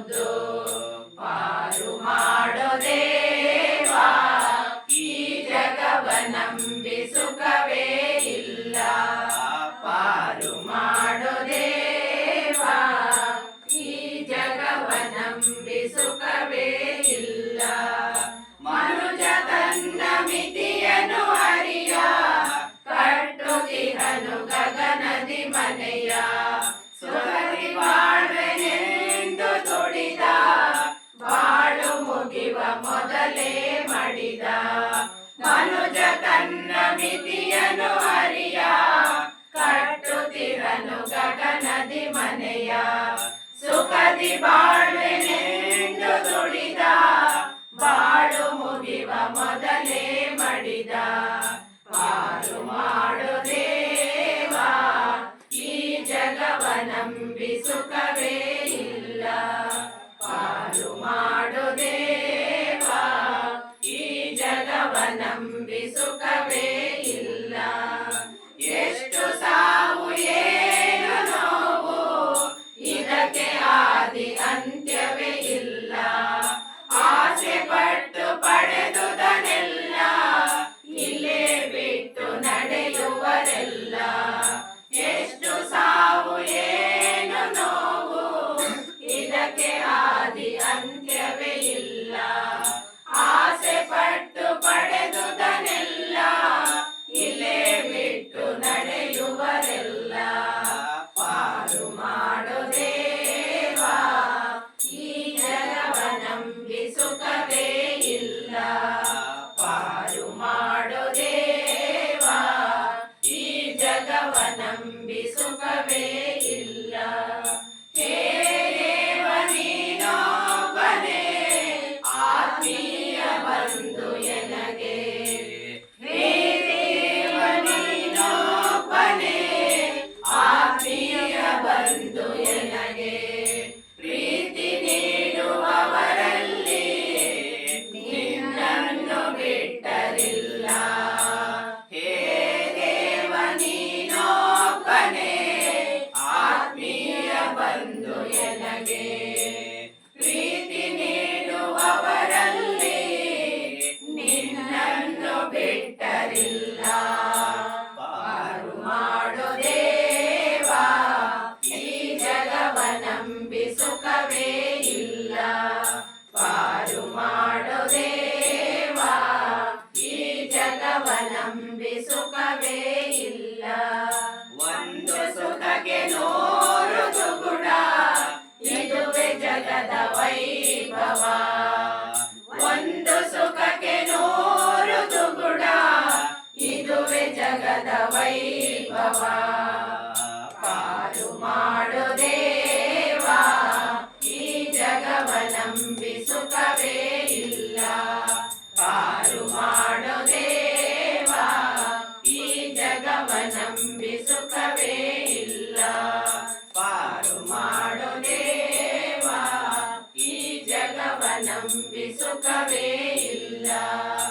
ಒಂದು ಪಾರು ಮಾಡೋದೇವಾ ಈ ಜಗವ ನಂಬಿ ಸುಖವೇ ಇಲ್ಲ. ಪಾರು ಮಾಡೋದೇವಾ ಈ ಜಗವ ನಂಬಿ ಸುಖವೇ ಇಲ್ಲ. ಮನುಜ ತನ್ನ ಮಿತಿಯನ್ನು ಹರಿಯ ಕಟ್ಟುತಿಹನು ಗಗನದಿ ಮನೆಯ ಮೊದಲೇ ಮಡಿದ. ಮನುಜ ತನ್ನ ಮಿತಿಯನು ಅರಿಯ. ಕಟ್ಟುತ್ತಿರನು ಗಗನದಿ ಮನೆಯ. ಸುಖದಿ ಬಾಳ್ವೆನೆಂದು ದುಡಿದ ಬಾಳು ಮುಗಿವ ಮೊದಲೇ ಮಡಿದ. ಪಾರು ಮಾಡು ದೇವ, ಈ ಜಗವ ನಂಬಿ ಸುಖವೇ. cabeza. ಸುಖವೇ సుఖమే